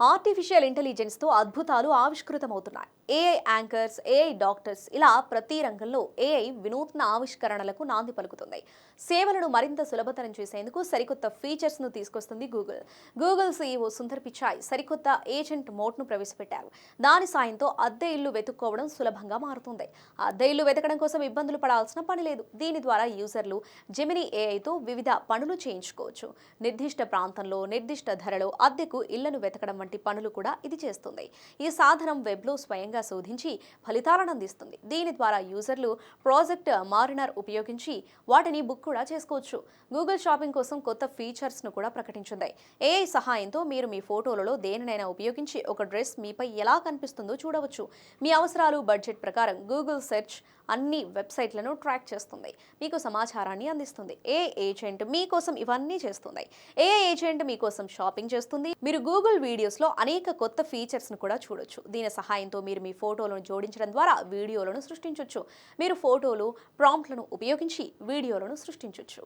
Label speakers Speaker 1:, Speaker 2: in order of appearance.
Speaker 1: Artificial ఇంటెలిజెన్స్తో అద్భుతాలు ఆవిష్కృతమవుతున్నాయి. ఏఐ యాంకర్స్ ఏఐ డాక్టర్స్ ఇలా ప్రతి రంగంలో ఏఐ వినూత్న ఆవిష్కరణలకు నాంది పలుకుతుంది సేవలను మరింత సులభతరం చేసేందుకు సరికొత్త ఫీచర్స్ను తీసుకొస్తుంది Google Google CEO Sundar Pichai సరికొత్త ఏజెంట్ మోడ్ను ప్రవేశపెట్టారు. దాని సాయంతో అద్దె ఇల్లు వెతుక్కోవడం సులభంగా మారుతుంది. అద్దె ఇల్లు వెతకడం కోసం ఇబ్బందులు పడాల్సిన పని లేదు. దీని ద్వారా యూజర్లు జెమిని ఏఐతో వివిధ పనులు చేయించుకోవచ్చు. నిర్దిష్ట ప్రాంతంలో నిర్దిష్ట ధరలో అద్దెకు ఇళ్ళను వెతకడం వంటి పనులు కూడా ఇది చేస్తుంది. ఈ సాధనం వెబ్లో స్వయంగా శోధించి ఫలితాలను అందిస్తుంది. దీని ద్వారా యూజర్లు ప్రాజెక్ట్ మారినర్ ఉపయోగించి వాటిని బుక్ కూడా చేసుకోవచ్చు. గూగుల్ షాపింగ్ కోసం కొత్త ఫీచర్స్ను కూడా ప్రకటించింది. ఏఐ సహాయంతో మీరు మీ ఫోటోలలో దేనినైనా ఉపయోగించి ఒక డ్రెస్ మీపై ఎలా కనిపిస్తుందో చూడవచ్చు. మీ అవసరాలు బడ్జెట్ ప్రకారం గూగుల్ సెర్చ్ అన్ని వెబ్సైట్లను ట్రాక్ చేస్తుంది. మీకు సమాచారాన్ని అందిస్తుంది. ఏ ఏజెంట్ మీకోసం ఇవన్నీ చేస్తుంది? ఏ ఏజెంట్ మీకోసం షాపింగ్ చేస్తుంది? మీరు గూగుల్ వీడియోస్లో అనేక కొత్త ఫీచర్స్ను కూడా చూడొచ్చు. దీని సహాయంతో మీరు మీ ఫోటోలను జోడించడం ద్వారా వీడియోలను సృష్టించవచ్చు మీరు ఫోటోలు ప్రాంప్ట్లను ఉపయోగించి వీడియోలను సృష్టించవచ్చు